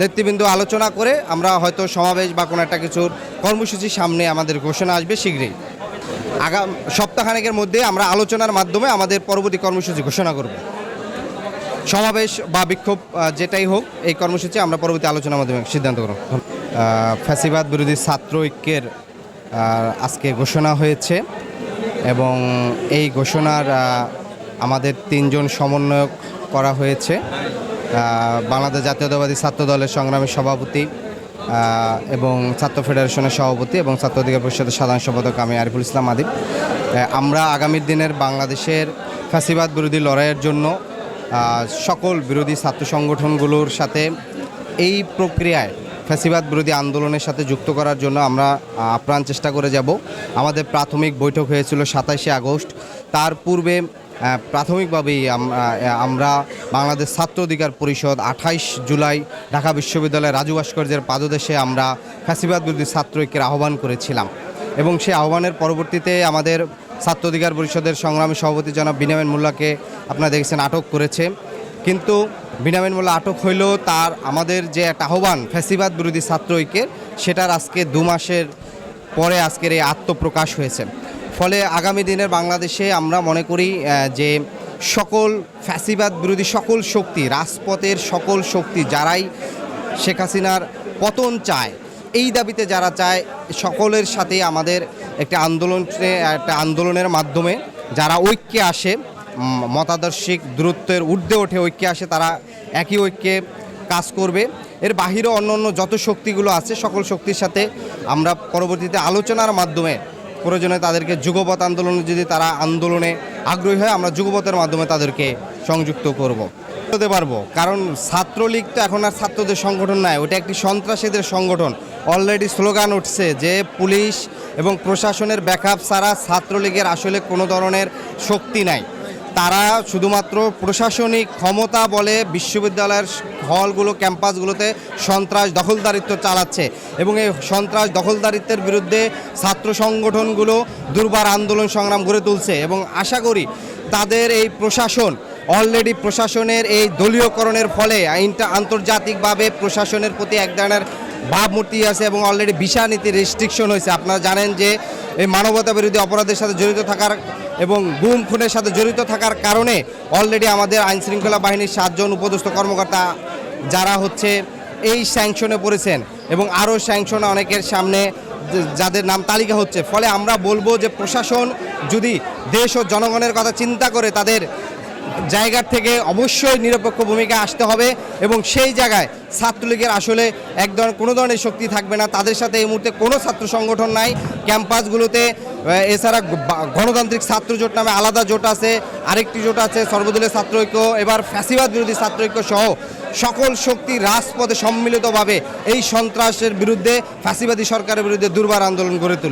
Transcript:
নেতৃবৃন্দ আলোচনা করে আমরা হয়তো সমাবেশ বা কোনো একটা কিছুর কর্মসূচির সামনে আমাদের ঘোষণা আসবে শীঘ্রই। আগাম, সপ্তাহখানেকের মধ্যে আমরা আলোচনার মাধ্যমে আমাদের পরবর্তী কর্মসূচি ঘোষণা করব। সমাবেশ বা বিক্ষোভ যেটাই হোক, এই কর্মসূচি আমরা পরবর্তী আলোচনার মাধ্যমে সিদ্ধান্ত করব। ফ্যাসিবাদ বিরোধী ছাত্র ঐক্যের আজকে ঘোষণা হয়েছে এবং এই ঘোষণার আমাদের তিনজন সমন্বয়ক করা হয়েছে। বাংলাদেশ জাতীয়তাবাদী ছাত্র দলের সংগ্রামী সভাপতি এবং ছাত্র ফেডারেশনের সভাপতি এবং ছাত্র অধিকার পরিষদের সাধারণ সম্পাদক আমি আরিফুল ইসলাম আদিব। আমরা আগামী দিনের বাংলাদেশের ফ্যাসিবাদ বিরোধী লড়াইয়ের জন্য সকল বিরোধী ছাত্র সংগঠনগুলোর সাথে এই প্রক্রিয়ায় ফ্যাসিবাদ বিরোধী আন্দোলনের সাথে যুক্ত করার জন্য আমরা আপ্রাণ চেষ্টা করে যাব। আমাদের প্রাথমিক বৈঠক হয়েছিল সাতাশে আগস্ট। তার পূর্বে প্রাথমিকভাবেই আমরা বাংলাদেশ ছাত্র অধিকার পরিষদ আঠাইশ জুলাই ঢাকা বিশ্ববিদ্যালয়ের রাজু ভাস্কর্যের পাদদেশে আমরা ফ্যাসিবাদ বিরোধী ছাত্র ঐক্যের আহ্বান করেছিলাম। এবং সেই আহ্বানের পরবর্তীতে আমাদের ছাত্র অধিকার পরিষদের সংগ্রামী সভাপতি জনাব বিনামিন মোল্লাকে আপনারা দেখেছেন আটক করেছে। কিন্তু বিনামিন মোল্লা আটক হইলেও তার, আমাদের যে একটা আহ্বান ফ্যাসিবাদ বিরোধী ছাত্র ঐক্যের, সেটার আজকে দু মাসের পরে আজকের এই আত্মপ্রকাশ হয়েছে। ফলে আগামী দিনের বাংলাদেশে আমরা মনে করি যে সকল ফ্যাসিবাদ বিরোধী সকল শক্তি, রাজপথের সকল শক্তি যারাই শেখ হাসিনার পতন চায়, এই দাবিতে যারা চায়, সকলের সাথে আমাদের একটা আন্দোলন একটা আন্দোলনের মাধ্যমে যারা ঐক্যে আসে মতাদর্শিক দূরত্বের ঊর্ধ্বে ওঠে ঐক্যে আসে, তারা একই ঐক্যে কাজ করবে। এর বাহিরে অন্য অন্য যত শক্তিগুলো আছে, সকল শক্তির সাথে আমরা পরবর্তীতে আলোচনার মাধ্যমে প্রয়োজনে তাদেরকে যুগপথ আন্দোলনে যদি তারা আন্দোলনে আগ্রহী হয়, আমরা যুগপথের মাধ্যমে তাদেরকে সংযুক্ত করব। হতে পারব। কারণ ছাত্রলীগ তো এখন আর ছাত্রদের সংগঠন নয় ওটা একটি সন্ত্রাসীদের সংগঠন। অলরেডি স্লোগান উঠছে যে পুলিশ এবং প্রশাসনের ব্যাকআপ ছাড়া ছাত্রলীগের আসলে কোনো ধরনের শক্তি নাই। তারা শুধুমাত্র প্রশাসনিক ক্ষমতা বলে বিশ্ববিদ্যালয়ের হলগুলো, ক্যাম্পাসগুলোতে সন্ত্রাস দখলদারিত্ব চালাচ্ছে এবং এই সন্ত্রাস দখলদারিত্বের বিরুদ্ধে ছাত্র সংগঠনগুলো দুর্বার আন্দোলন সংগ্রাম গড়ে তুলছে এবং আশা করি তাদের এই প্রশাসন অলরেডি প্রশাসনের এই দলীয়করণের ফলে আন্তর্জাতিকভাবে প্রশাসনের প্রতি এক ধরনের ভাবমূর্তি আছে এবং অলরেডি ভিসা নীতি রেস্ট্রিকশন হয়েছে। আপনারা জানেন যে এই মানবতা বিরোধী অপরাধের সাথে জড়িত থাকার এবং গুম খুনের সাথে জড়িত থাকার কারণে অলরেডি আমাদের আইনশৃঙ্খলা বাহিনীর সাতজন উপদস্থ কর্মকর্তা যারা হচ্ছে এই স্যাংশনে পড়েছেন এবং আরও স্যাংশন অনেকের সামনে যাদের নাম তালিকা হচ্ছে। ফলে আমরা বলব যে প্রশাসন যদি দেশ ও জনগণের কথা চিন্তা করে তাদের জায়গার থেকে অবশ্যই নিরপেক্ষ ভূমিকা আসতে হবে এবং সেই জায়গায় ছাত্রলীগের আসলে এক ধরনের কোনো ধরনের শক্তি থাকবে না। তাদের সাথে এই মুহূর্তে কোনো ছাত্র সংগঠন নাই। ক্যাম্পাসগুলোতে এছাড়া গণতান্ত্রিক ছাত্র জোট নামে আলাদা জোট আছে। আরেকটি জোট আছে, সর্বদলীয় ছাত্র ঐক্য, এবার ফ্যাসিবাদ বিরোধী ছাত্র ঐক্য সহ সকল শক্তি রাজপথে সম্মিলিতভাবে এই সন্ত্রাসের বিরুদ্ধে, ফ্যাসিবাদী সরকারের বিরুদ্ধে দুর্বার আন্দোলন গড়ে তুলবে।